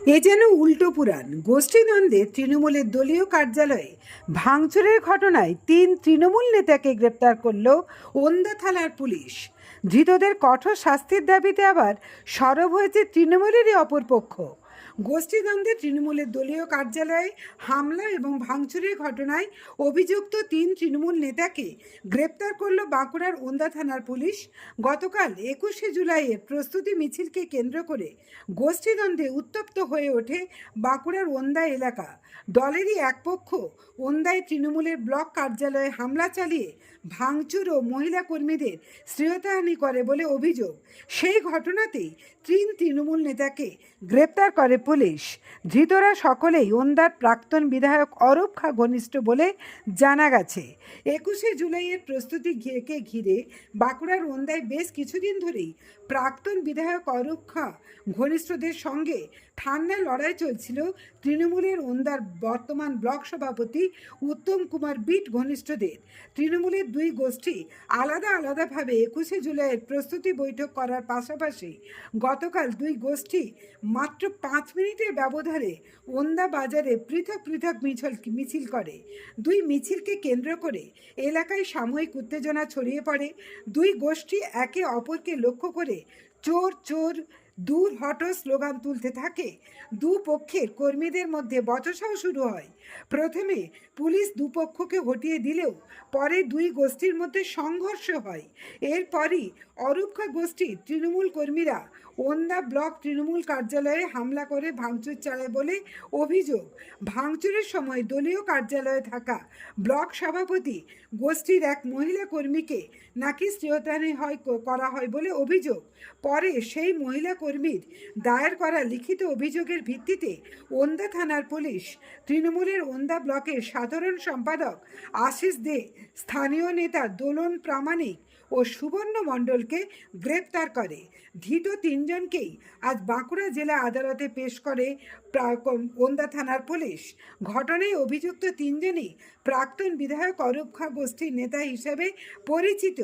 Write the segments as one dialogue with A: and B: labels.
A: এ যেন উল্টো পুরাণ। গোষ্ঠীদ্বন্দ্বে তৃণমূলের দলীয় কার্যালয়ে ভাঙচুরের ঘটনায় তিন তৃণমূল নেতাকে গ্রেপ্তার করল ওন্দা থানার পুলিশ। ধৃতদের কঠোর শাস্তির দাবিতে আবার সরব হয়েছে তৃণমূলেরই অপরপক্ষ। গোষ্ঠীদ্বন্দ্বে তৃণমূলের দলীয় কার্যালয়ে হামলা এবং ভাঙচুরের ঘটনায় অভিযুক্ত তিন তৃণমূল নেতাকে গ্রেপ্তার করল বাঁকুড়ার ওন্দা থানার পুলিশ। গতকাল একুশে জুলাইয়ের প্রস্তুতি মিছিলকে কেন্দ্র করে গোষ্ঠীদ্বন্দ্বে উত্তপ্ত হয়ে ওঠে বাঁকুড়ার ওন্দা এলাকা। দলেরই এক পক্ষ ওন্দায় তৃণমূলের ব্লক কার্যালয়ে হামলা চালিয়ে ভাঙচুর ও মহিলা কর্মীদের শ্রেয়তাহানি করে বলে অভিযোগ। সেই ঘটনাতেই তিন তৃণমূল নেতাকে গ্রেপ্তার করে পুলিশ। ধৃতরা সকলেই ওন্দার প্রাক্তন বিধায়ক অরূপ খা ঘনিষ্ঠ বলে জানা গেছে। একুশে জুলাইয়ের প্রস্তুতি ঘিরেকে ঘিরে বাঁকুড়ার ওন্দায় বেশ কিছুদিন ধরেই প্রাক্তন বিধায়ক অরূপ খা ঘনিষ্ঠদের সঙ্গে ঠান্ডা লড়াই চলছিল তৃণমূলের ওন্দার বর্তমান ব্লক সভাপতি উত্তম কুমার বিট ঘনিষ্ঠদের। তৃণমূলের দুই গোষ্ঠী আলাদা আলাদাভাবে একুশে জুলাইয়ের প্রস্তুতি বৈঠক করার পাশাপাশি গতকাল দুই গোষ্ঠী মাত্র পাঁচ মিনিটের ব্যবধানে ওন্দা বাজারে পৃথক পৃথক মিছিল মিছিল করে। দুই মিছিলকে কেন্দ্র করে এলাকায় সাময়িক উত্তেজনা ছড়িয়ে পড়ে। দুই গোষ্ঠী একে অপরকে লক্ষ্য করে চোর চোর, দূর হট স্লোগান তুলতে থাকে। দু পক্ষের কর্মীদের মধ্যে বচসাও শুরু হয়। প্রথমে পুলিশ দুপক্ষকে হটিয়ে দিলেও পরে দুই গোষ্ঠীর মধ্যে সংঘর্ষ হয়। এরপরই অরূপকা গোষ্ঠীর তৃণমূল কর্মীরা ওন্দা ব্লক তৃণমূল কার্যালয়ে হামলা করে ভাঙচুর চালায় বলে অভিযোগ। ভাঙচুরের সময় দলীয় কার্যালয়ে থাকা ব্লক সভাপতি গোষ্ঠীর এক মহিলা কর্মীকে নাকি শ্রেয়তানি হয় করা হয় বলে অভিযোগ। পরে সেই মহিলা কর্মীর দায়ের করা লিখিত অভিযোগের ভিত্তিতে ওন্দা থানার পুলিশ তৃণমূলের ওন্দা ব্লকের সাধারণ সম্পাদক আশিস দে, স্থানীয় নেতা দোলন প্রামাণিক ও সুবর্ণ মণ্ডলকে গ্রেপ্তার করে। ধৃত তিনজনকেই আজ বাঁকুড়া জেলা আদালতে পেশ করে ওন্দা থানার পুলিশ। ঘটনায় অভিযুক্ত তিনজনই প্রাক্তন বিধায়ক অরূপ খা গোষ্ঠীর নেতা হিসেবে পরিচিত।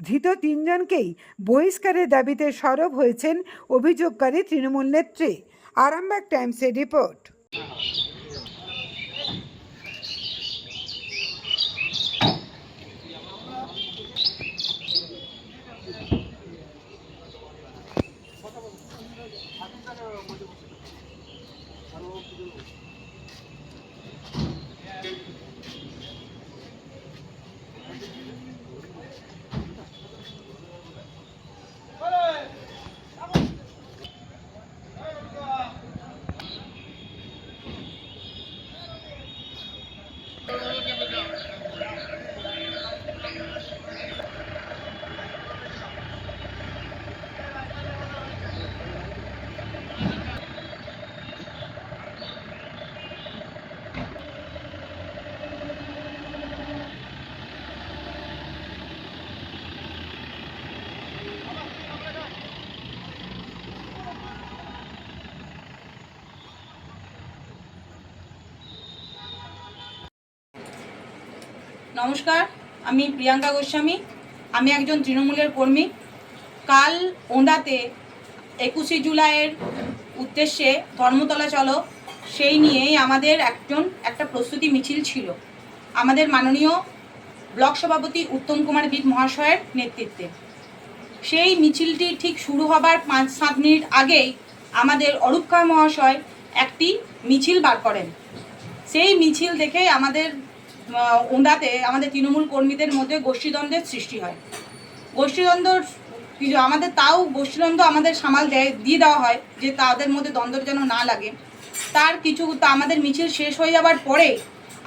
A: ধৃত তিনজনকেই বহিষ্কারের দাবিতে সরব হয়েছেন অভিযোগকারী তৃণমূল নেত্রী। আরামবাগ টাইমসের রিপোর্ট।
B: নমস্কার, আমি প্রিয়াঙ্কা গোস্বামী, আমি একজন তৃণমূলের কর্মী। কাল ওন্দাতে একুশে জুলাইয়ের উদ্দেশ্যে ধর্মতলা চলো, সেই নিয়েই আমাদের একজন, একটা প্রস্তুতি মিছিল ছিল। আমাদের মাননীয় ব্লক সভাপতি উত্তম কুমার বিদ মহাশয়ের নেতৃত্বে। সেই মিছিলটি ঠিক শুরু হবার পাঁচ, সাত মিনিট আগেই আমাদের অরূপকা মহাশয় একটি মিছিল বার করেন। সেই মিছিল দেখে আমাদের আহ, ওন্দাতে আমাদের তৃণমূল কর্মীদের মধ্যে গোষ্ঠীদ্বন্দ্বের সৃষ্টি হয়। গোষ্ঠীদ্বন্দ্ব কিছু আমাদের তাও গোষ্ঠীদ্বন্দ্ব আমাদের সামাল দেয় দিয়ে দেওয়া হয় যে তাদের মধ্যে দ্বন্দ্ব যেন না লাগে। তার কিছু তা আমাদের মিছিল শেষ হয়ে যাওয়ার পরে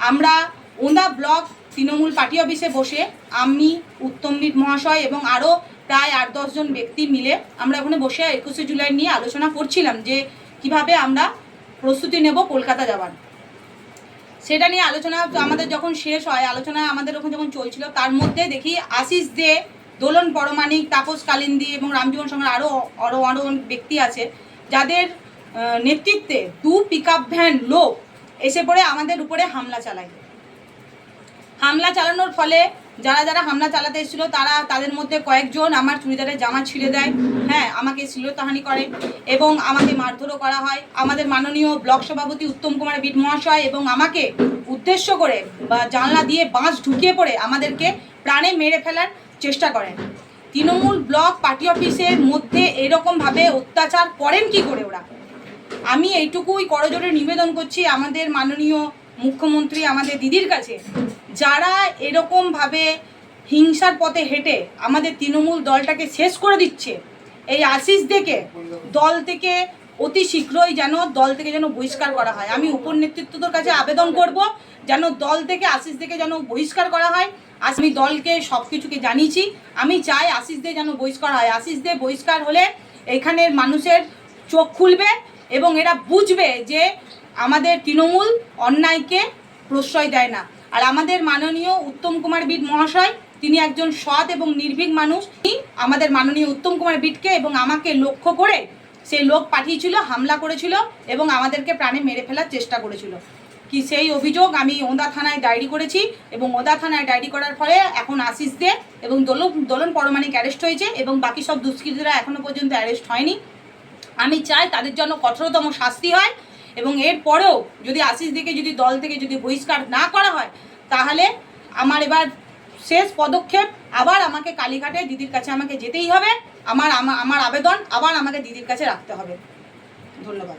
B: আমরা ওন্দা ব্লক তৃণমূল পার্টি অফিসে বসে আমি উত্তমনীত মহাশয় এবং আরও প্রায় আট দশজন ব্যক্তি মিলে আমরা ওখানে বসে একুশে জুলাই নিয়ে আলোচনা করছিলাম যে কীভাবে আমরা প্রস্তুতি নেব কলকাতা যাওয়ার সেটা নিয়ে আলোচনা আমাদের যখন শেষ হয়, আলোচনা আমাদের ওখানে যখন চলছিল, তার মধ্যে দেখি আশিস দে, দোলন পরমাণিক, তাপস কালিন্দি এবং রামজীবন সঙ্গে আরও আরও আরও ব্যক্তি আছে, যাদের নেতৃত্বে দু পিক আপ ভ্যান লোক এসে পড়ে আমাদের উপরে হামলা চালায়। হামলা চালানোর ফলে যারা যারা হামলা চালাতে এসেছিল, তারা তাদের মধ্যে কয়েকজন আমার চুড়িদারের জামা ছিঁড়ে দেয়। হ্যাঁ আমাকে শ্লীলতাহানি করে এবং আমাকে মারধরও করা হয়। আমাদের মাননীয় ব্লক সভাপতি উত্তম কুমার বিট মহাশয় এবং আমাকে উদ্দেশ্য করে বা জানলা দিয়ে বাঁশ ঢুকিয়ে পড়ে আমাদেরকে প্রাণে মেরে ফেলার চেষ্টা করেন। তৃণমূল ব্লক পার্টি অফিসের মধ্যে এরকমভাবে অত্যাচার করেন কি করে ওরা? আমি এইটুকুই করজোরে নিবেদন করছি। আমাদের মাননীয় মুখ্যমন্ত্রী আমাদের দিদির কাছে, যারা এরকমভাবে হিংসার পথে হেঁটে আমাদের তৃণমূল দলটাকে শেষ করে দিচ্ছে, এই আশিস দেখে দল থেকে অতি শীঘ্রই যেন দল থেকে যেন বহিষ্কার করা হয়। আমি উপর নেতৃত্বদের কাছে আবেদন করব, যেন দল থেকে আশিস দেখে যেন বহিষ্কার করা হয়। আমি দলকে সব কিছুকে জানিয়েছি, আমি চাই আশিস দে যেন বহিষ্কার হয়। আশিস দে বহিষ্কার হলে এখানের মানুষের চোখ খুলবে এবং এরা বুঝবে যে আমাদের তৃণমূল অন্যায়কে প্রশ্রয় দেয় না। আর আমাদের মাননীয় উত্তম কুমার বিদ মহাশয়, তিনি একজন সৎ এবং নির্ভীক মানুষ। তিনি আমাদের মাননীয় উত্তম কুমার বিটকে এবং আমাকে লক্ষ্য করে সেই লোক পাঠিয়েছিল, হামলা করেছিল এবং আমাদেরকে প্রাণে মেরে ফেলার চেষ্টা করেছিল। কি সেই অভিযোগ আমি ওদা থানায় ডায়েরি করেছি এবং ওদা থানায় ডায়েরি করার ফলে এখন আশিস দে এবং দোলন দোলন পরমাণিক অ্যারেস্ট হয়েছে এবং বাকি সব দুষ্কৃতীরা এখনও পর্যন্ত অ্যারেস্ট হয়নি। আমি চাই তাদের জন্য কঠোরতম শাস্তি হয়। এবং এর পরেও যদি আশিস দিকে যদি দল থেকে যদি বহিষ্কার না করা হয়, তাহলে আমার এবার শেষ পদক্ষেপ আবার আমাকে কালীঘাটে দিদির কাছে আমাকে যেতেই হবে। আমার আমার আবেদন আবার আমাকে দিদির কাছে রাখতে হবে। ধন্যবাদ।